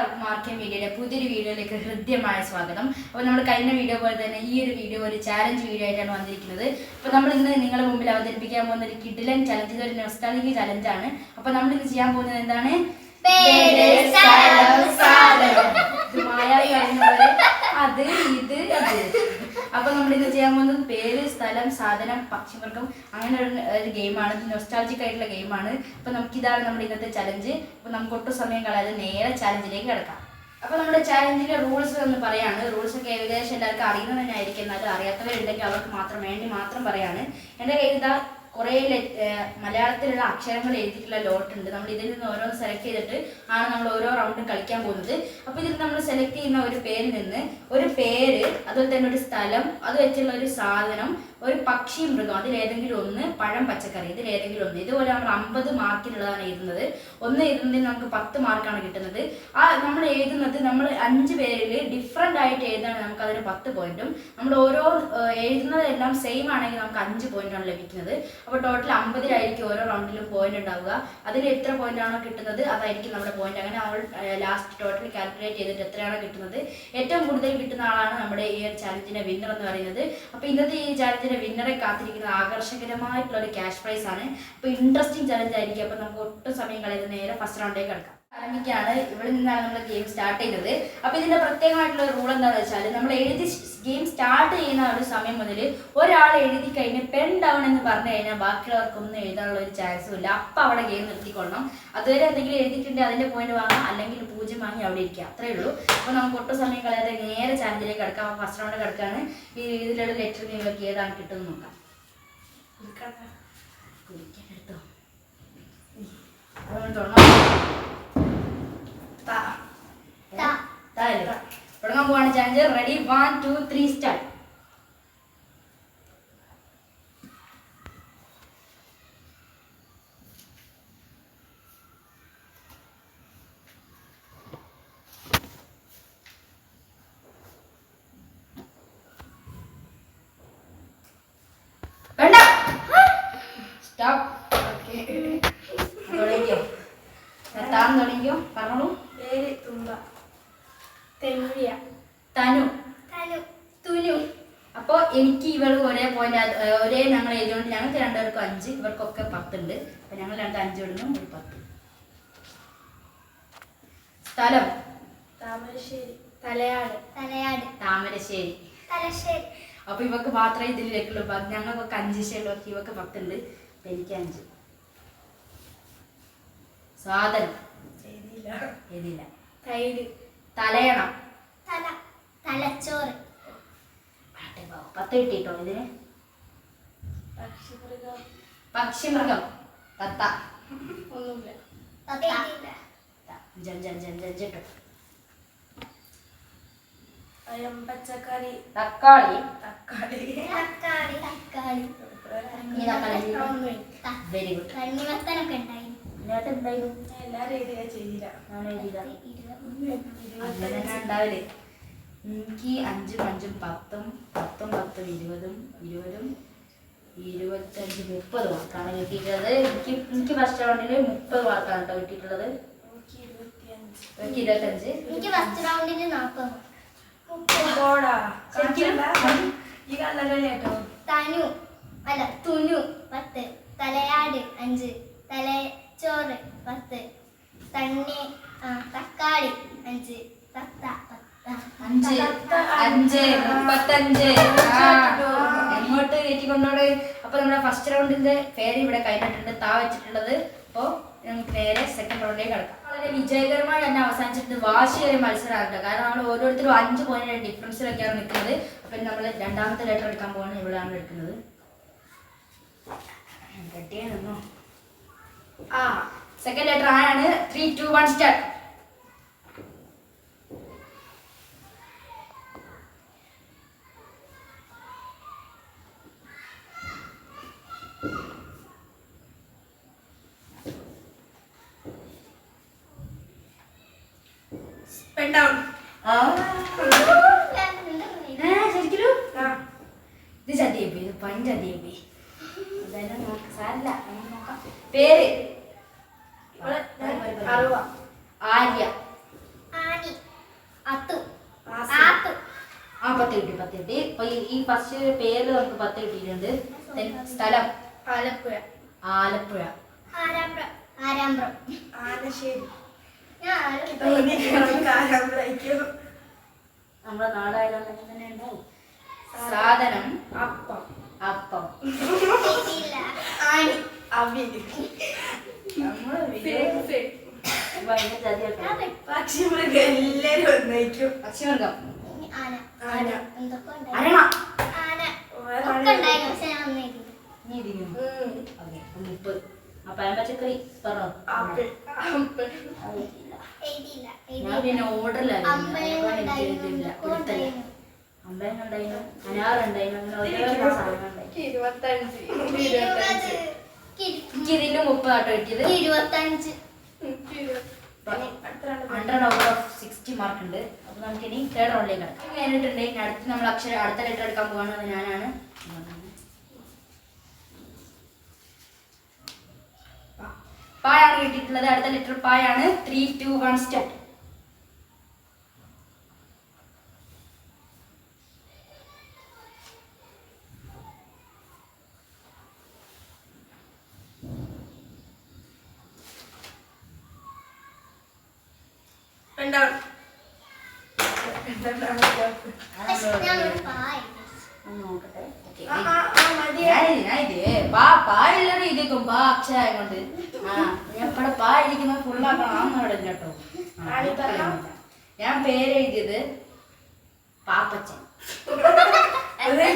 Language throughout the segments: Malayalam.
എല്ലാവർക്കും ആർക്കെ മീഡിയയുടെ പുതിയൊരു വീഡിയോയിലേക്ക് ഹൃദ്യമായ സ്വാഗതം. അപ്പോൾ നമ്മൾ കഴിഞ്ഞ വീഡിയോ പോലെ തന്നെ ഈ ഒരു വീഡിയോ ഒരു ചാലഞ്ച് വീഡിയോ ആയിട്ടാണ് വന്നിരിക്കുന്നത്. അപ്പോൾ നമ്മൾ ഇന്ന് നിങ്ങളുടെ മുമ്പിൽ അവതരിപ്പിക്കാൻ പോകുന്ന ഒരു കിഡിലൻ ചലഞ്ച് ഇതൊരു നൊസ്റ്റാലിക് ചലഞ്ചാണ് അപ്പോൾ നമ്മൾ ഇന്ന് ചെയ്യാൻ പോകുന്നത് എന്താണ്? അത്. ഇത് അത് ഇത് ഇത് ചെയ്യാൻ പോകുന്നത് പേര് സ്ഥലം സാധനം പക്ഷിമൃഗം അങ്ങനെ ഒരു ഗെയിമാണ് നൊസ്റ്റാൾജിക് ആയിട്ടുള്ള ഗെയിമാണ് അപ്പൊ നമുക്ക് ഇതാണ് നമ്മുടെ ഇന്നത്തെ ചലഞ്ച് അപ്പൊ നമുക്ക് ഒട്ടും സമയം കളയാതെ നേരെ ചലഞ്ചിലേക്ക് കിടക്കാം. അപ്പൊ നമ്മുടെ ചാലഞ്ചിന്റെ റൂൾസ് എന്ന് പറയാണ്. റൂൾസ് ഒക്കെ ഏകദേശം എല്ലാവർക്കും അറിയുന്നത് തന്നെ ആയിരിക്കും എന്നാലും അറിയാത്തവരുണ്ടെങ്കിൽ അവർക്ക് മാത്രം വേണ്ടി മാത്രം പറയാണ്. എന്റെ കയ്യിൽ ഇതാ കുറേ മലയാളത്തിലുള്ള അക്ഷരങ്ങൾ എഴുതിയിട്ടുള്ള ലോട്ട് ഉണ്ട്. നമ്മൾ ഇതിൽ നിന്ന് ഓരോന്ന് സെലക്ട് ചെയ്തിട്ട് ആണ് നമ്മൾ ഓരോ റൗണ്ടും കളിക്കാൻ പോകുന്നത്. അപ്പോൾ ഇതിൽ നമ്മൾ സെലക്ട് ചെയ്യുന്ന ഒരു പേരിൽ നിന്ന് ഒരു പേര് അതുപോലെ തന്നെ ഒരു സ്ഥലം അത് വെച്ചുള്ള ഒരു സാധനം ഒരു പക്ഷി മൃഗം അതിലേതെങ്കിലും ഒന്ന് പഴം പച്ചക്കറി ഇതിലേതെങ്കിലും ഒന്ന്. ഇതുപോലെ നമ്മൾ അമ്പത് മാർക്കിനുള്ളതാണ് എഴുതുന്നത്. ഒന്ന് എഴുതുന്നതിന് നമുക്ക് പത്ത് മാർക്കാണ് കിട്ടുന്നത്. ആ നമ്മൾ എഴുതുന്നത് നമ്മൾ അഞ്ച് പേരിൽ ഡിഫറെന്റ് ആയിട്ട് എഴുതുകയാണെങ്കിൽ നമുക്ക് അതിന് പത്ത് പോയിന്റും നമ്മൾ ഓരോ എഴുതുന്നതെല്ലാം സെയിം ആണെങ്കിൽ നമുക്ക് അഞ്ച് പോയിന്റാണ് ലഭിക്കുന്നത്. അപ്പോൾ ടോട്ടൽ അമ്പതിലായിരിക്കും ഓരോ റൗണ്ടിലും പോയിന്റ് ഉണ്ടാവുക. അതിൽ എത്ര പോയിന്റ് ആണോ കിട്ടുന്നത് അതായിരിക്കും നമ്മുടെ പോയിന്റ് അങ്ങനെ നമ്മൾ ലാസ്റ്റ് ടോട്ടൽ കാൽക്കുലേറ്റ് ചെയ്തിട്ട് എത്രയാണോ കിട്ടുന്നത്. ഏറ്റവും കൂടുതൽ കിട്ടുന്ന ആളാണ് നമ്മുടെ ഈ ഒരു ചാലഞ്ചിന്റെ വിന്നർ എന്ന് പറയുന്നത്. അപ്പോൾ ഇന്നത്തെ ഈ ചാലഞ്ചിന്റെ വിന്നറെ കാത്തിരിക്കുന്ന ആകർഷകരമായിട്ടുള്ള ഒരു ക്യാഷ് പ്രൈസ് ആണ്. അപ്പോൾ ഇൻട്രസ്റ്റിംഗ് ചലഞ്ച് ആയിരിക്കും. അപ്പോൾ നമുക്ക് ഒട്ടും സമയം കളയുന്നത് നേരെ ഫസ്റ്റ് റൗണ്ടിലേക്ക് കിടക്കാം. ആരംഭിക്കുകയാണ്. ഇവിടെ നിന്നാണ് നമ്മൾ ഗെയിം സ്റ്റാർട്ട് ചെയ്തത്. അപ്പോൾ ഇതിന്റെ പ്രത്യേകമായിട്ടുള്ള റൂൾ എന്താണെന്ന് വെച്ചാൽ നമ്മൾ എഴുതി ഗെയിം സ്റ്റാർട്ട് ചെയ്യുന്ന ഒരു സമയം മുതൽ ഒരാൾ എഴുതി കഴിഞ്ഞ് പെൺ ഡൗൺ എന്ന് പറഞ്ഞു കഴിഞ്ഞാൽ ബാക്കിയുള്ളവർക്കൊന്നും എഴുതാനുള്ള ഒരു ചാൻസും ഇല്ല. അപ്പം അവിടെ ഗെയിം നിർത്തിക്കൊള്ളണം. അതുവരെ എന്തെങ്കിലും എഴുതിയിട്ടുണ്ടെങ്കിൽ അതിന്റെ പോയിന്റ് വാങ്ങാം. അല്ലെങ്കിൽ പൂജ്യം വാങ്ങി അവിടെ ഇരിക്കുക. അത്രേ ഉള്ളൂ. അപ്പോൾ നമുക്ക് ഒട്ടും സമയം കളയാതെ നേരെ ചാനലിലേക്ക് കിടക്കാം. ഫസ്റ്റ് റൗണ്ട് കിടക്കാണ്. ഈ രീതിയിലുള്ള ലെറ്റർ നിങ്ങൾക്ക് ഏതാണ് കിട്ടുമെന്ന് നോക്കാം. കുടിക്കാൻ എടുത്തോ. തുടങ്ങാം. തുടങ്ങാൻ പോവാണ് challenge ready one two three start തനു. തനു. തുനു. അപ്പോ എനിക്ക് ഇവൾ ഒരേ പോയിന്റ് ഒരേ ഞങ്ങൾ എഴുതിയോണ്ട് ഞങ്ങൾക്ക് രണ്ടുപേർക്കും അഞ്ച് ഇവർക്കൊക്കെ പത്തുണ്ട്. അപ്പൊ ഞങ്ങൾ രണ്ട് അഞ്ച് ഇടുന്നു ഒരു പത്ത്. സ്ഥലം? താമരശ്ശേരി. തലയാട്. തലയാട്. താമരശ്ശേരി. തലശ്ശേരി. അപ്പൊ ഇവക്ക് മാത്രമേ ഇതിലേക്കുള്ളൂ. ബാക്കി ഞങ്ങൾക്കൊക്കെ അഞ്ച് ശേഷം ഇവക്ക് പത്തുണ്ട്. അപ്പൊ എനിക്ക് അഞ്ച്. സാധനം? തൈര്. തലയണം. തല. തലച്ചോറ്. പത്ത് കിട്ടിട്ടോ ഇതിന്? പക്ഷിമൃഗം. പക്ഷിമൃഗം. തത്ത. ജൻ ജൻ ജൻ ജൻ ജെട്ടോ പച്ചക്കറി. തക്കാളി. തക്കാളി. തക്കാളി തക്കാളി. വെരി ഗുഡ് കണ്ണിമത്തനൊക്കെ ഉണ്ടായി. ഇതിനകത്ത് എന്തായാലും ചെയ്യില്ല അങ്ങനെ ഉണ്ടാവില്ലേ എനിക്ക് അഞ്ചും അഞ്ചും പത്തും പത്തും പത്തും ഇരുപതും ഇരുപതും ഇരുപത്തഞ്ച് മുപ്പത് മാർക്കാണ് കിട്ടിയിട്ടുള്ളത്. എനിക്ക് എനിക്ക് ഫസ്റ്റ് റൗണ്ടിൽ മുപ്പത് മാർക്കാണ് കേട്ടോ കിട്ടിയിട്ടുള്ളത്. എനിക്ക് ഇരുപത്തഞ്ച് ഫസ്റ്റ് റൗണ്ടിൽ നാൽപ്പത് തനു. അല്ല തുനു. പത്ത്. തലയാട് അഞ്ച്. തലച്ചോറ് പത്ത്. തണ്ണി തക്കാളി അഞ്ച്. തത്ത. അഞ്ച് അഞ്ച് മുപ്പത്തഞ്ച്. എങ്ങോട്ട് കയറ്റിക്കൊണ്ടോട് അപ്പൊ നമ്മുടെ ഫസ്റ്റ് റൗണ്ടിന്റെ പേര് ഇവിടെ കഴിഞ്ഞിട്ടുണ്ട് താ വെച്ചിട്ടുള്ളത്. അപ്പോ നമുക്ക് നേരെ സെക്കൻഡ് റൗണ്ടിലേക്ക് കിടക്കാം. വളരെ വിജയകരമായി തന്നെ അവസാനിച്ചിട്ടുണ്ട് വാശിയേറിയ മത്സരമാകട്ടെ കാരണം നമ്മൾ ഓരോരുത്തരും അഞ്ച് പോയിന്റ് ഡിഫറൻസിലൊക്കെയാണ് നിൽക്കുന്നത്. അപ്പൊ നമ്മൾ രണ്ടാമത്തെ ലെറ്റർ എടുക്കാൻ പോകുന്നത് ഇവിടെയാണ് എടുക്കുന്നത്. സെക്കൻഡ് ലെറ്റർ ആണ് three two one start pen down ആ ഏ, ശരിക്കും ഇത് പൻ ചതിയപ്പി അതെല്ലാം നോക്ക്. സാരില്ല നമുക്ക് നോക്കാം. പേര്. ആര്യ. ആനി. അത്തു. ആത്തു. ആ പത്ത് കിട്ടി പത്ത് കിട്ടി ഇപ്പൊ ഈ- ഫസ്റ്റ് പേര് നമുക്ക് പത്ത് കിട്ടിയിട്ടുണ്ട് സ്ഥലം. ആലപ്പുഴ. ആലപ്പുഴ. ആരാമ്പ്രം. ആനശ്ശേരി. നമ്മുടെ നാടായതുകൊണ്ട് തന്നെ ഉണ്ടാവും. സാധനം. അപ്പം. അപ്പം. ആണി അവിൽ നമ്മൾ ഫേക്ക് ഫേക്ക്. ഭയങ്കര ഞാൻ ചതിയാട്ടോ. പെട്ടു. പക്ഷി മൃഗം എല്ലാരും ഒന്നയിക്കും പക്ഷിമൃഗം ഇനി ആന. ആന. എന്തൊക്കെ ഉണ്ടായി അരണ. മുപ്പത് ആ പഴം പച്ചക്കറി പറഞ്ഞോ? ആപ്പിൾ. ആപ്പിൾ. ഞാൻ പിന്നെ ഓർഡറിലായിരുന്നു എനിക്ക് ഉണ്ടായിരുന്നു അങ്ങനെ ഓരോ സാധനങ്ങൾ ഇതിലും മുപ്പതാട്ടോ കിട്ടിയത്. ഇരുപത്തഞ്ച്. Hundred out of sixty mark ഉണ്ട്. അപ്പൊ നമുക്ക് ഇനി തേർഡ് റൗണ്ടിലേക്ക് കിടക്കാം. കഴിഞ്ഞിട്ടുണ്ടെങ്കിൽ ഇനി അടുത്ത് നമ്മൾ അക്ഷരം അടുത്ത ലെറ്റർ എടുക്കാൻ പോകണമെന്ന് ഞാനാണ്. പായാണ് കിട്ടിയിട്ടുള്ളത്. അടുത്ത ലെറ്റർ പായാണ്. ത്രീ ടു വൺ സ്റ്റാർട്ട് രണ്ടാണ് പക്ഷെ ഞാൻ ഒരു പാ എഴുതി. നോക്കട്ടെ ഓക്കെ ആ, ആ, ആ, മതി. ഞാനിത് ഞാനിത് പാ പാ എല്ലാവരും ഇരിക്കും പാ അക്ഷരം കൊണ്ട് ആ ഞാൻ ഇവിടെ പാ ഇരിക്കുന്ന ഫുള്ളാക്കണം ആന്നവിടെ കേട്ടോ ആ, ആടി പറഞ്ഞോ. ഞാൻ പേര് എഴുതിയത് പാപ്പച്ചൻ വെറൈറ്റി സിയ. പാൽ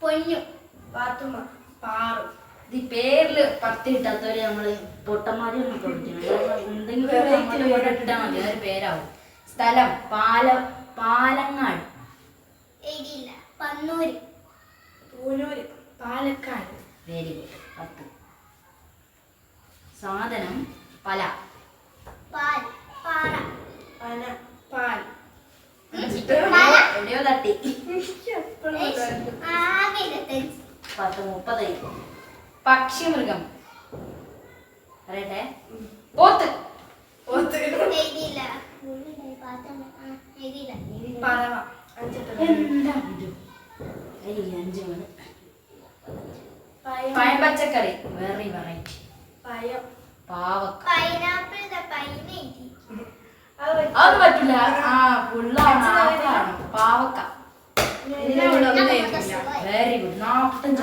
പൊന്നു. പാത്തുമ്മ പാറു. ഇത് ഈ പേരിൽ പത്ത് കിട്ടാത്തവര് നമ്മൾ പൊട്ടന്മാരി ഒന്നും കൊടുക്കണം എന്തെങ്കിലും ഇട്ടാൽ മതി. അതൊരു പേരാവും. സ്ഥലം പാല പാലങ്ങാട്. പന്നൂര്. പൂനൂര്. പാലക്കാട്. വെരി ഗുഡ് പത്ത്. സാധനം പല. പാൽ. പാറ. പന പാൽ. എവിടെയോ തട്ടി. പത്ത് മുപ്പത് പക്ഷിമൃഗം. പറയട്ടെ. പോത്ത്. പോത്ത്. എന്താ ഇത്? ഏയ് അഞ്ച് മണി. പയം. പഴം പച്ചക്കറി. വെറി വെറൈറ്റി പയം. പാവക്ക. പൈനാപ്പിൾ പൈന എഴുതി. അത് പറ്റി. പറ്റില്ല ആ പുള്ളാണ് ആപ്പിളാണ് പാവക്ക. വെരി ഗുഡ് നാപ്പത്തഞ്ച്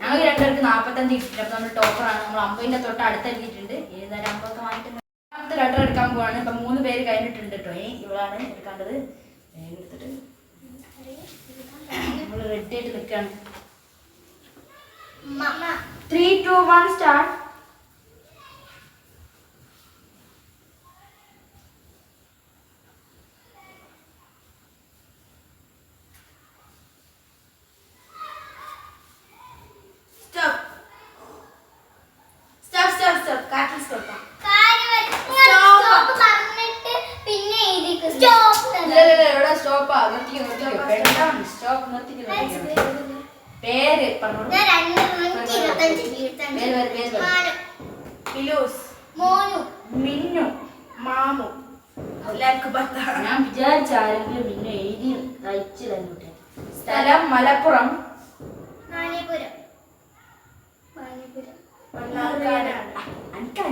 ഞങ്ങൾ രണ്ടുപേർക്ക് നാപ്പത്തഞ്ച് കിട്ടിയിട്ടുണ്ട്. നമ്മൾ ടോപ്പറാണ്. നമ്മൾ അമ്പതിന്റെ തൊട്ട് അടുത്തെത്തിയിട്ടുണ്ട് ഏതായാലും അമ്പതൊക്കെ വാങ്ങിയിട്ടുണ്ട്. രണ്ടാമത്തെ ലെറ്റർ എടുക്കാൻ പോവാണ്. ഇപ്പൊ മൂന്ന് പേര് കഴിഞ്ഞിട്ടുണ്ട് കേട്ടോ. ഏ ഇവളാണ് എടുക്കേണ്ടത്. എടുത്തിട്ട്. നമ്മൾ റെഡി ആയിട്ട് നിൽക്കുകയാണ് three two one start stop stop stop stop പേര് ഫിലൂസ്. മോനു. മിന്നു. മാമു. എല്ലാവർക്കും ഞാൻ വിചാരിച്ച ആരെങ്കിലും മിന്നു എഴുതി തയ്ച്ചു തന്നിട്ട്. സ്ഥലം മലപ്പുറം. മാനിപുരം മാനിപുരം എനിക്ക്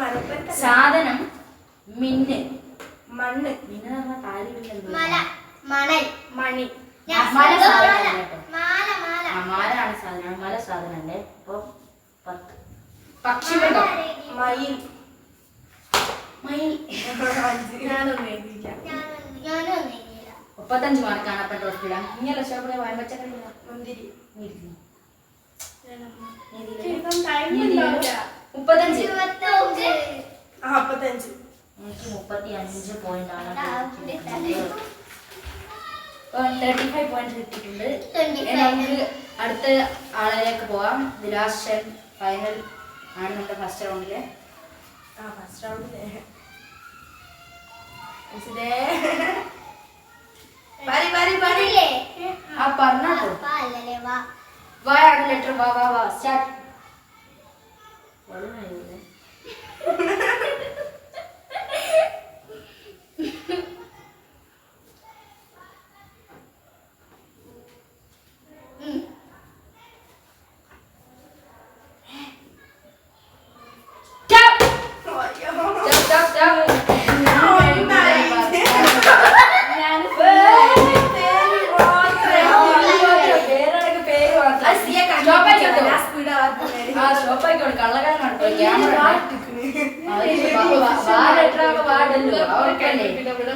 മരപ്പറ്റ സാധനം മിന്ന്. മണ്ണ്. മിന്ന് പറഞ്ഞ കാര്യമില്ലല്ലോ. മല. മണൽ. മണി. മല സാധനം മാല. കേട്ടോ. മാല മാല. ആ മാലാണ് സാധനം. മല സാധനം അല്ലേ? അപ്പൊ പത്ത്. പക്ഷിമൃഗം മയിൽ. മയിൽ. മുപ്പത്തഞ്ച് മാർക്കാണ് അപ്പം ടോട്ടൽ ഇങ്ങനെ ഷോപ്പിലെ വയമ്പച്ചക്കറി മുന്തിരി. മുപ്പത്തഞ്ച്. മുപ്പത്തി അഞ്ച് പോയിന്റ് ആണ്. തേർട്ടി ഫൈവ് പോയിന്റ് കിട്ടിയിട്ടുണ്ട്. ഇനി നമുക്ക് അടുത്ത ആളിലേക്ക് പോവാം. ദി ലാസ്റ്റ് ഫൈനൽ ആണ് നമ്മുടെ ഫസ്റ്റ് റൗണ്ടിൽ ആ ഫസ്റ്റ് റൗണ്ടിലെ പരി പരി പരി ആ വാ. ആണ് ലെറ്റർ വാ വാ വാ. സ്റ്റാർട്ട്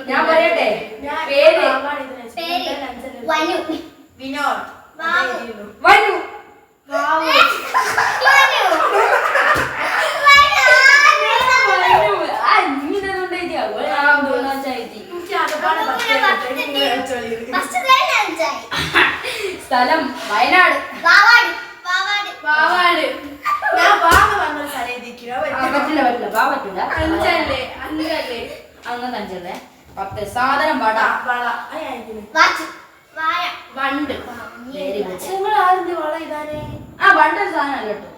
ഞാൻ പറയട്ടെ പേര് പേര് വനു വിനോദ് വാവു. വനു വനു വനു ആ ഇങ്ങനെയൊന്നും എഴുതിയാ ഒരാം തോന്നാച്ചായി ഫസ്റ്റ് ലൈൻ അഞ്ചായി സ്ഥലം വയനാട് വാവാട് വാവാട് പാവാട് ഞാൻ പാവ വന്ന സ്ഥലം എഴുതിക്കുക ആ, പറ്റില്ല പറ്റില്ല വാ പറ്റില്ല അഞ്ചല്ലേ അഞ്ചല്ലേ അങ്ങനെ അഞ്ചല്ലേ പത്ത് സാധനം വട വള വണ്ട് വള ഇതാനേ ആ വണ്ട് ഒരു സാധനം അല്ല കേട്ടോ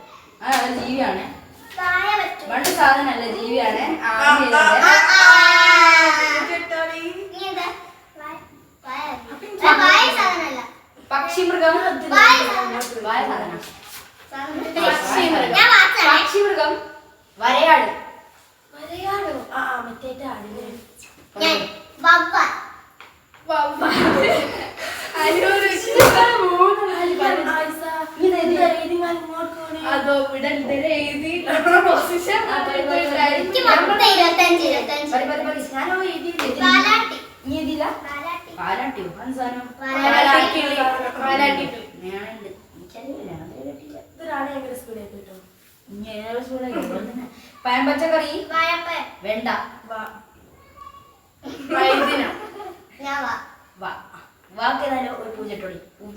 ആ അത് ജീവിയാണ് വണ്ട് സാധനം അല്ല ജീവിയാണ് നീ എന്താ വായ സാധനം പക്ഷിമൃഗം. ഞാൻ വാച്ചാണ് പക്ഷിമൃഗം വരയാട് മലയാളോ. ആ ആ മറ്റേ വവ്വാൽ. അതോ വിടണ്ടേ എഴുതി? പൊസിഷൻ പാലാട്ടി പാലാട്ടി പാലാട്ടിയോ അത് സാധനം. പാലാട്ടി പാലാട്ടിട്ടു ഞാനുണ്ട്. എനിക്കറിയില്ല ഞാൻ സ്പീഡ് ആയിട്ടോ ഇനി ഏതൊരു സ്കൂളിലേക്ക് തന്നെ പഴം പച്ചക്കറി വെണ്ട. വാ. വൈദ്യന ഞാൻ വാ. വാ. വാക്ക് ഏതായാലും ഒരു പൂജട്ടുള്ളി പൂജ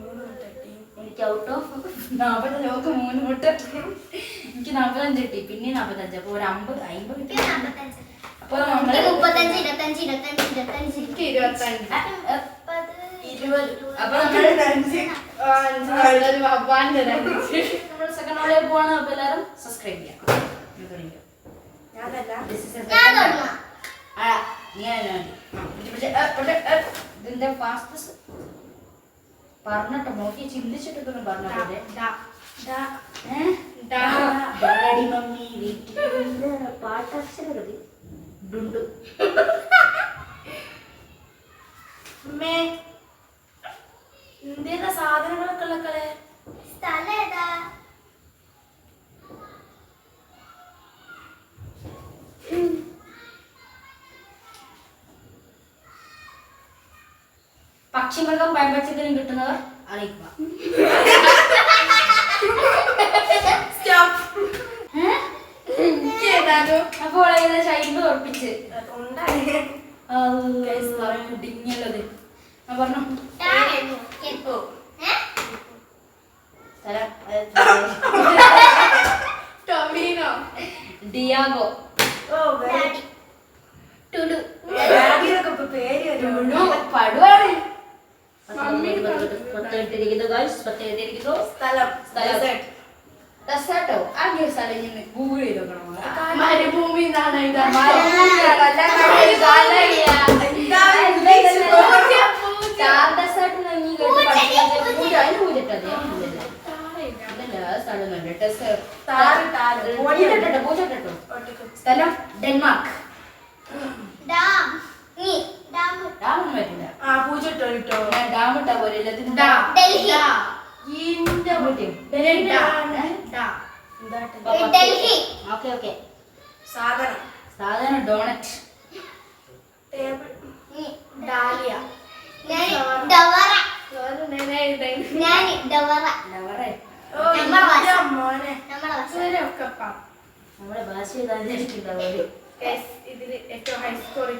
മൂന്ന് എനിക്ക് ഔട്ട് ഓഫ് നോക്ക് മൂന്ന് മുട്ട. എനിക്ക് നാൽപ്പത്തഞ്ച് കിട്ടി. പിന്നെ നാൽപ്പത്തഞ്ച് അപ്പോൾ ഒരു അമ്പത് അമ്പത് കിട്ടി. അപ്പോൾ നമ്മൾ മുപ്പത്തഞ്ച് ഇരുപത്തഞ്ച് ഇരുപത്തഞ്ച് ഇരുപത്തഞ്ച്. ഇരുപത്തഞ്ച്. ഇരുപത് അപ്പോൾ നമ്മൾ സെക്കൻഡ് ഹോളിൽ പോവാണ്. അപ്പോൾ എല്ലാവരും സബ്സ്ക്രൈബ് ചെയ്യാം. ഇതിന്റെ ഫാസ്റ്റസ്റ്റ് പറഞ്ഞിട്ടോ നോക്കി ചിന്തിച്ചിട്ടൊന്നും പറഞ്ഞോട്ടെ. ഡാഡി മമ്മി പാട്ടക്ഷരകൃതി ഡുണ്ടു അമ്മേ ഇന്ത്യയിലെ സാധനങ്ങളൊക്കെ ഉള്ള കളെ സ്ഥലം ഏതാ? പക്ഷിമൃഗം പഴമ്പച്ചക്കറിയും കിട്ടുന്നവർ അറിയിക്കുക. അപ്പോൾ ഏകദേശം ഉറപ്പിച്ച്. ഉണ്ടായി. ഞാൻ പറഞ്ഞു. ടൊമീനോ. ഡിയാഗോ. ഓ വെരി. ഡാഡി. ടുഡു. പടുവാണ്. ഡെസേർട്ടോ ആദ്യ സ്ഥലം. ഞാൻ ഗൂഗിൾ ചെയ്ത് നോക്കണം മരുഭൂമി എന്നാണ് ഇത്. താറ്, താറ്. ഒട്ടിക്കും. സ്ഥലം ഡെൻമാർക്ക്. സാധനം. നീ. ഡാം. നമ്മുടെ ഭാഷ ഏതായിരിക്കും Guys, ഇതിൽ ഏറ്റവും ഹൈ സ്കോർ.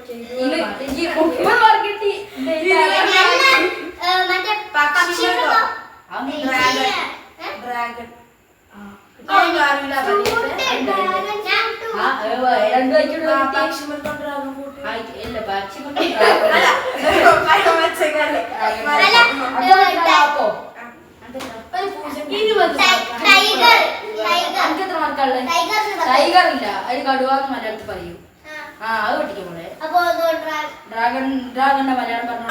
ഡ്രാഗൺ പക്ഷി അല്ല പഴമച്ചങ്ങ അപ്പോ ഇരുപത് ടൈഗർ ടൈഗർ അനക്ക് ടൈഗർ ടൈഗർ ഇല്ല അതിന് കടുവാന്ന് മലയാളത്തിൽ പറയൂ. ആ. ആ അത് പഠിക്കും മോളെ. ഡ്രാഗൺ ഡ്രാഗണിന്റെ മലയാളം പറഞ്ഞു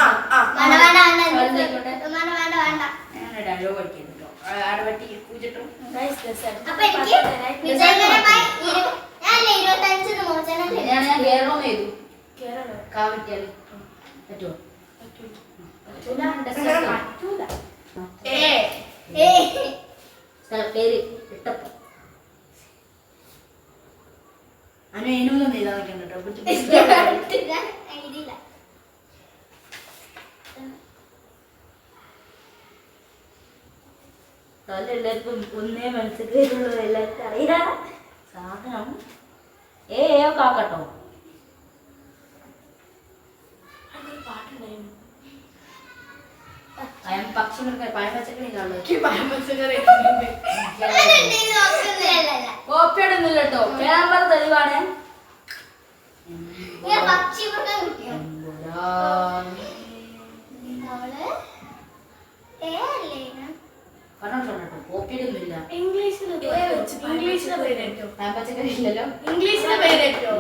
ഡയലോഗ് പഠിക്കുന്നുണ്ടോ പൂജിട്ടും. ഞാനല്ലേ ഇരുപത്തഞ്ചിന് മോചനം ഞാൻ ഞാൻ കേരളം ചെയ്തു കാവറ്റിയാൽ പറ്റുമോ പറ്റൂല. സ്ഥല പേര് ഇട്ടപ്പ. അനു ഏനൂന്നും ചെയ്താൽ നിൽക്കണ്ട കേട്ടോ. തല എല്ലാവർക്കും ഒന്നേ മനസ്സിലുള്ളൂ എല്ലാവർക്കും അറിയാ. സാധനം. ഏ ഏ കാക്കട്ടോ അയം പക്ഷി മൃഗ പഴം പച്ചക്കറി കേട്ടോ ക്യാമറ തെളിവാണ്. ഇംഗ്ലീഷിലെ ഇംഗ്ലീഷിലെ പേരേറ്റോ? പഴം പച്ചക്കറി ഇല്ലല്ലോ. ഇംഗ്ലീഷിലെ പേരേറ്റോ?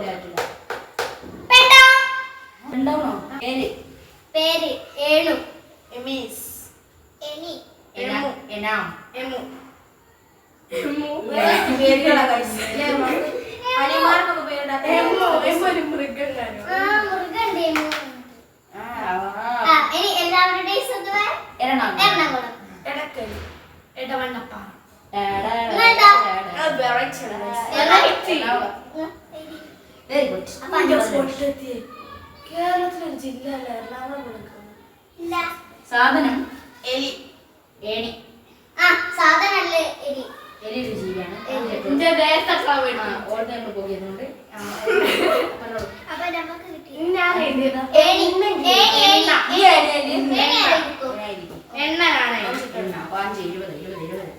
ഇരുപത്, ഇരുപത്.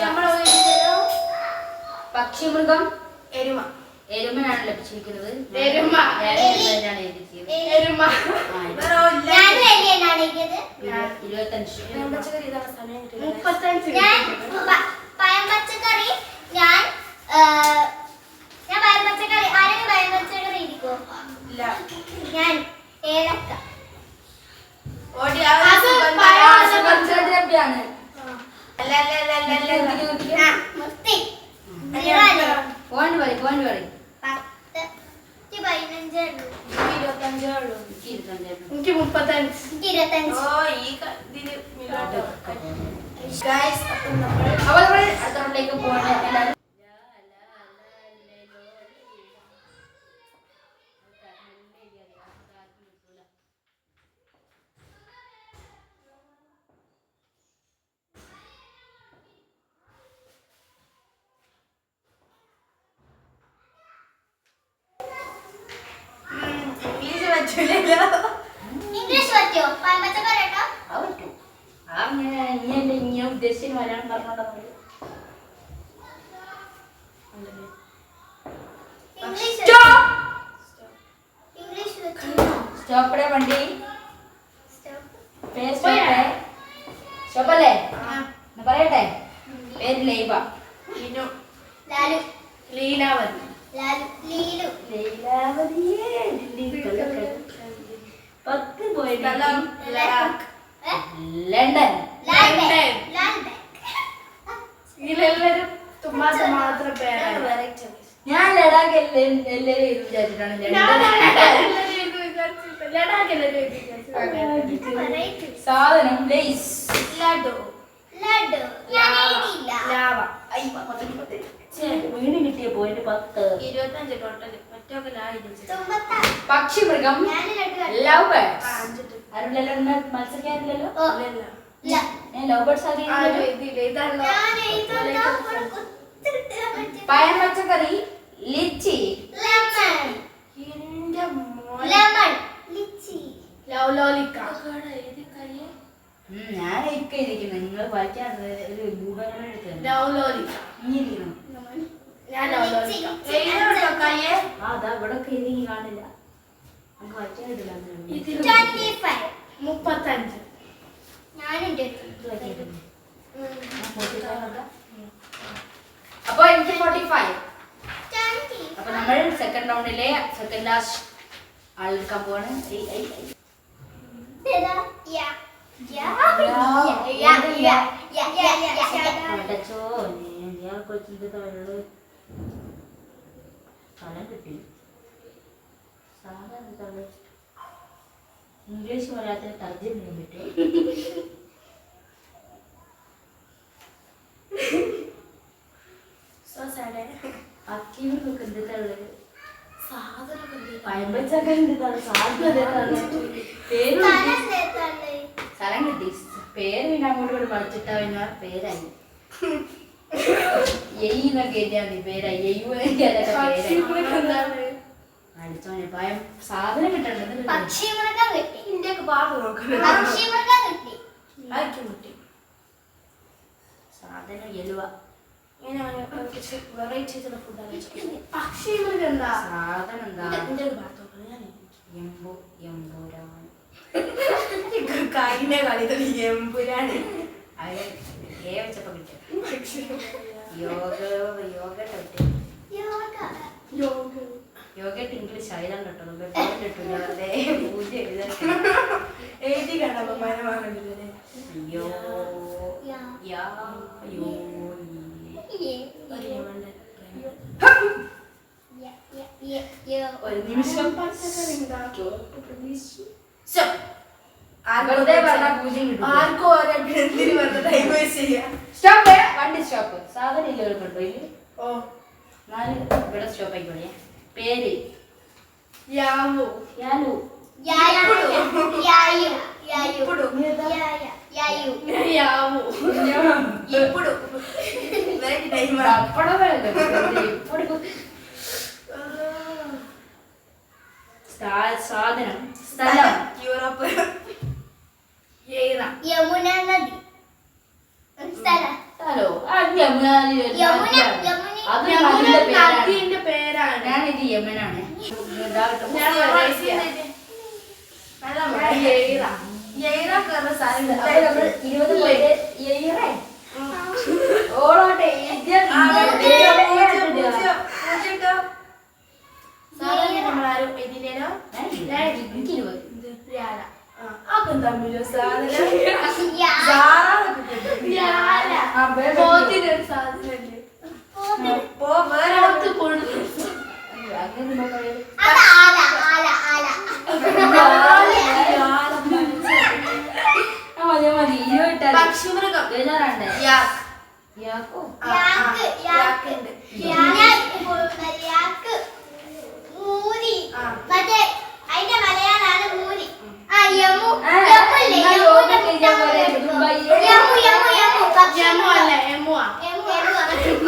നമ്മളെ എഴുതിയതോ പക്ഷിമൃഗം. എരുമ. എരുമനാണ് ലഭിച്ചിരിക്കുന്നത്. എരുമ. എരുമ. ഇരുപത്തഞ്ച് മുപ്പത്തഞ്ച് പഴം പച്ചക്കറി ഞാൻ ഞാൻ പഴം പച്ചക്കറി ആരെങ്കിലും പഴം പച്ചക്കറി ഇരിക്കോ ഇല്ല. ഞാൻ ഏലക്ക. എനിക്ക് മുപ്പത്തഞ്ച്. എനിക്ക് ഇരുപത്തഞ്ച്. ഓ ഈ ക- ഇതിൽ മുന്നോട്ട് ഗൈസ് അപ്പം നമ്മൾ അപ്പോൾ നമ്മൾ അടുത്ത റൗണ്ടിലേക്ക് പോകണം എല്ലാവരും ഇംഗ്ലീഷ് പറ്റൂലല്ലോ ഇംഗ്ലീഷ് പറ്റിയോ പഴം പച്ചക്കറി കേട്ടോ അത് പറ്റും ആ ഇങ്ങനെ ഇങ്ങനെ ഇങ്ങനെ ഉദ്ദേശിച്ച് മലയാളം പറഞ്ഞോണ്ടാ ഇംഗ്ലീഷ് Stop! ഇംഗ്ലീഷ് വെച്ചു സ്റ്റോപ്പടെ വണ്ടി സ്റ്റോപ്പ് ആ. എന്നാ പറയട്ടെ? പേര് ലൈബ. ലിനു. ലാലു. ലീലാവതി. ലാലു. ലീലു. ലീലാവതിയേ പത്ത് പോയിട്ട്? London Lal London. Bag Lalbagh ഇതിലെല്ലാരും തുമ്മാത്ത മാത്രം പേരാണ്. ഞാൻ ലഡാക്ക് എല്ലാവരും വിചാരിച്ചിട്ടാണ് ലഡാക്ക് എല്ലാവരും സാധനം ലേസ്. ലഡു. ലഡു. ലാവ. വീണ് കിട്ടിയ പോയിന്റ് പത്ത്. ഇരുപത്തഞ്ച് ടോട്ടൽ മറ്റൊക്കെ പക്ഷി മൃഗം. ലവ് ബേർഡ്സ് ആരുമില്ലല്ലോ? ഇന്ന് മത്സരിക്കാനില്ലല്ലോ? ലവ് ബേർഡ്സ് മറ്റേ പച്ചക്കറി ലിച്ചി. ലെമൺ എന്റെ മോനെ ലെമൺ ലിച്ചി ലൗലോലിക്ക. ഞാൻ ഇരിക്കുന്നു. നിങ്ങൾ വായിക്കാൻ ഒരു ഭൂപകരണം എടുത്തത് ലൗലോലിക്ക. ഇനി ഇരിക്കണം. ഞാൻ ലൗലോലിക്ക. എഴുതട്ടോ കയ്യെ അതാ ഇവിടെ ഒക്കെ കാണില്ല. നമുക്ക് വായിക്കാൻ ഫൈവ് മുപ്പത്തഞ്ച്. കിട്ടിയിട്ടുണ്ട് അപ്പൊ എനിക്ക് ഫോർട്ടി ഫൈവ് അപ്പൊ നമ്മൾ സെക്കൻഡ് റൗണ്ടിലെ സെക്കൻഡ് ലാസ്റ്റ് ആളെടുക്കാൻ പോവാണ് ഇംഗ്ലീഷ് പറയാത്ത തർജമ കിട്ടി പറ്റും അക്കിയും എന്ത് സാധനം പയമ്പച്ചൊക്കെ എന്ത് തള്ളു സാധ്യത പേര്. സ്ഥലം കിട്ടി. പേര് പിന്നെ അങ്ങോട്ട് കൂടെ പഠിച്ചിട്ടാ പിന്നെ പേരായി. എയ് എന്നൊക്കെ എഴുതിയാൽ മതി പേരായി. എയ്യു അടിച്ചോനെ ഭയം. സാധനം കിട്ടണ്ടത് സാധനം എലുവ. ഇങ്ങനെ വെറൈറ്റി ഫുഡാണ് പക്ഷി മൃഗം എന്താ? സാധനം എന്താ? എമ്പു എമ്പുരാൻ കായിനെ കളി എമ്പുരാണ് അത് ഏ വെച്ചപ്പോ കിട്ടിയ യോഗ യോഗ യോഗ. യോഗ. ഇംഗ്ലീഷ് ആയതാണ് കേട്ടോ കിട്ടില്ല വെറുതെ പൂജ എഴുതി മരമാകണ്ടല്ലേ അയ്യോ യാ. യാ. ഒരു നിമിഷം. പച്ചക്കറി നിമിഷം വെറുതെ വെറുതെ പറഞ്ഞാൽ പൂജ്യം കിട്ടും ആർക്കും ഓരോ എന്തിനു വെറുതെ ടൈം വേസ്റ്റ് ചെയ്യാം സ്റ്റോപ്പ് വണ്ടി സ്റ്റോപ്പ് സാധനം ഇല്ല കേട്ടോ ഇതില് ഓ നാല് ഇവിടെ സ്റ്റോപ്പ് ആയിക്കോളെ പേര് യാവു യാലു ఇప్పుడు യായു యావు ఇప్పుడు സാധനം സ്ഥലം യൂറോപ്പ്. യമുന നദി. സ്ഥലം. അത് യമുന നദിയുടെ പേരാണ്. ഞാനിത് യമനാണ്. ഇരുപത് പോയിട്ട് ഓളോട്ടെ ഇന്ത്യ ആ, പൂജ്യം, പൂജ്യം, പൂജ്യം, പൂജ്യം ഇട്ടോ. നമ്മളാരും എഴുതിയില്ലേനോ? ആക്കും തമ്മിലോ? സാധനം? അത് പക്ഷിമൃഗം യാക്ക്. യാക്കോ? യാക്ക് യാക്ക്. യാക്ക്. യാക്ക്. അതിന്റെ മലയാളാണ് മൂരി ആ യമു യമുല്ലേ യമുന്റെ ചെയ്യാൻ പോലെ ദുബായ്. യമു യമു യമു യമു അല്ല, എമുവാ. യമു യമു എമു.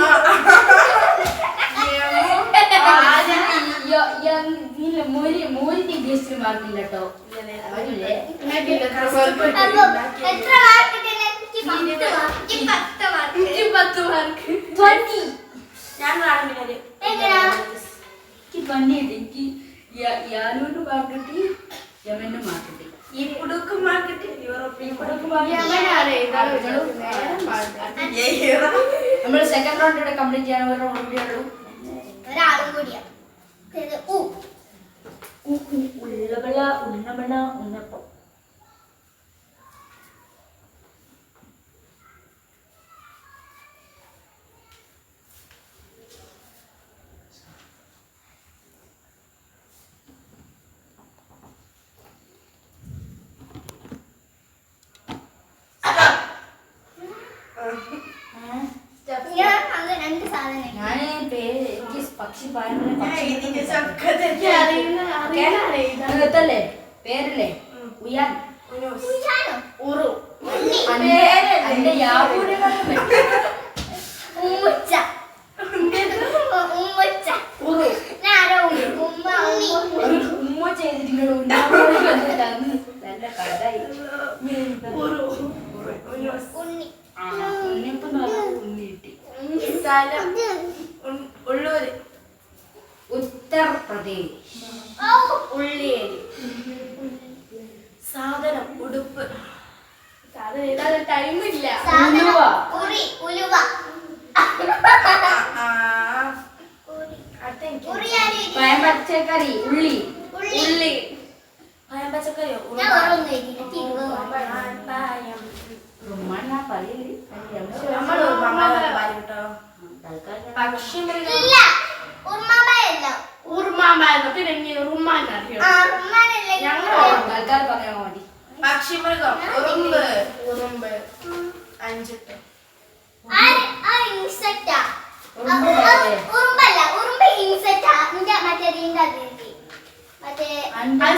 മൂരി മൂരിക്ക് മാർക്കില്ല കേട്ടോ. എത്ര മാർക്ക് പത്ത് മാർക്ക് ഞാൻ കാണുന്നില്ല യാലൂന് മാർക്ക് കിട്ടി യമന് മാർക്ക് കിട്ടി ഇപ്പുടുക്ക് മാർക്കറ്റ് യൂറോപ്പിൽ യമനാണ് നമ്മൾ സെക്കൻഡ് റൗണ്ട് ഇവിടെ കംപ്ലീറ്റ് ചെയ്യാൻ ഒരു റൗണ്ട് ഉള്ളൂ. ഒരാളും കൂടിയാ. ഉള്ളവള ഉണ്ണവള ഉണ്ണപ്പം ഞാൻ അങ്ങ് രണ്ട് സാധനം ഞാൻ പേര് എനിക്ക് പക്ഷി നിർത്തല്ലേ പേരല്ലേ. ഉയാൻ ഉറു. ഉണ്ണി. അന്റെ യാവൂര് ഉമ്മുച്ച. ഉമ്മുച്ച. ഉറു. ഞാനോ ഉമ്മ ഉണ്ണി ഉമ്മ ചെയ്തിട്ടുണ്ടോ നല്ല കഥായി ഉറു. ഉണ്ണി. ആ ഉണ്ണിപ്പം ഉണ്ണി കിട്ടി. സ്ഥലം. தே ഉറുമ്പല്ല? ഉറുമ്പ് ഇൻസെക്റ്റാ മറ്റേ മറ്റേ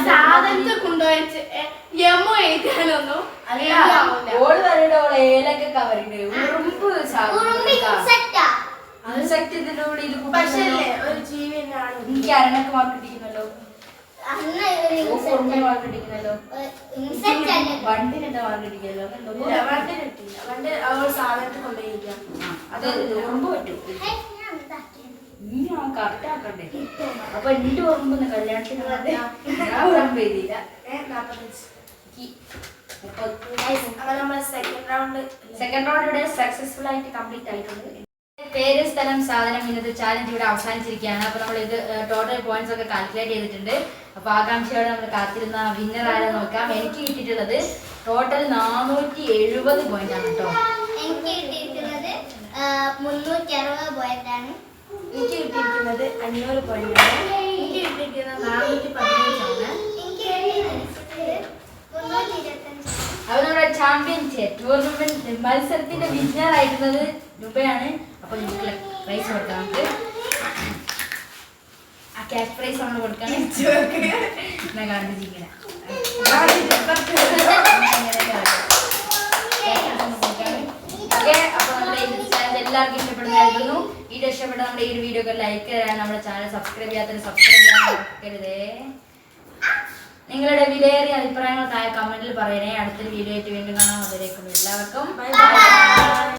സാധനത്തെ കൊണ്ടുപോയി യമോ എഴുതാനൊന്നും. All വരുടെ all ഏലൊക്കെ കവറുണ്ട്. ഉറുമ്പ് ഉറുമ്പ് ഇൻസെക്റ്റാ ഇൻസെക്ട് ഇതിന്റെ ഉള്ളിൽ പക്ഷേ അല്ലേ ഒരു ജീവി തന്നെയാണ് എനിക്ക് അരണക്ക് മാർക്ക് അപ്പൊ എന്റെ ഉറുമ്പ് കല്യാണത്തിന് ഉറുമ്പ് എഴുതിയില്ല റൗണ്ട് സെക്കൻഡ് റൗണ്ട് ഇവിടെ സക്സസ്ഫുൾ ആയിട്ട് കംപ്ലീറ്റ് ആയിട്ടുണ്ട്. പേര് സ്ഥലം സാധനം ഇന്നത്തെ ചാലഞ്ച് ഇവിടെ അവസാനിച്ചിരിക്കുകയാണ്. അപ്പൊ നമ്മൾ ഇത് ടോട്ടൽ പോയിന്റ്സ് ഒക്കെ കാൽക്കുലേറ്റ് ചെയ്തിട്ടുണ്ട്. അപ്പൊ ആകാംക്ഷയോടെ നമ്മൾ കാത്തിരുന്ന വിന്നർ ആരെ നോക്കാം. എനിക്ക് കിട്ടിയിട്ടുള്ളത് ടോട്ടൽ നാനൂറ്റി എഴുപത് പോയിന്റ് ആണ് കേട്ടോ. എനിക്ക് കിട്ടിയിട്ടുള്ളത് മുന്നൂറ്റി അറുപത് പോയിന്റാണ് എനിക്ക് കിട്ടിയിരിക്കുന്നത് അഞ്ഞൂറ് പോയിന്റ് എനിക്ക് കിട്ടിയിരിക്കുന്നത് നാനൂറ്റി പതിനഞ്ചാണ് എനിക്ക് മുന്നൂറ്റി അപ്പൊ നമ്മുടെ ചാമ്പ്യൻ ടൂർണമെന്റ് മത്സരത്തിന്റെ വിന്നർ ആയിരുന്നത് രൂപയാണ്. അപ്പൊ നിങ്ങൾക്ക് പ്രൈസ് കൊടുക്കാം നമുക്ക് ആ ക്യാഷ് പ്രൈസ് നമ്മൾ ഗാന്ധിജിങ്ങനെ ഓക്കെ അപ്പൊ നമ്മുടെ ഈ ചാനൽ എല്ലാവർക്കും ഇഷ്ടപ്പെടുന്നതായിരുന്നു വീഡിയോ ഇഷ്ടപ്പെട്ട നമ്മുടെ ഈ വീഡിയോ ലൈക്ക് തരാൻ നമ്മുടെ ചാനൽ സബ്സ്ക്രൈബ് ചെയ്യാത്തവർ സബ്സ്ക്രൈബ് ചെയ്യാൻ മറക്കരുതേ. നിങ്ങളുടെ വിലയേറിയ അഭിപ്രായങ്ങൾ താഴെ കമന്റിൽ പറയണേ. അടുത്തൊരു വീഡിയോ ആയിട്ട് വീണ്ടും കാണാം. അതിലേക്കും എല്ലാവർക്കും. Bye bye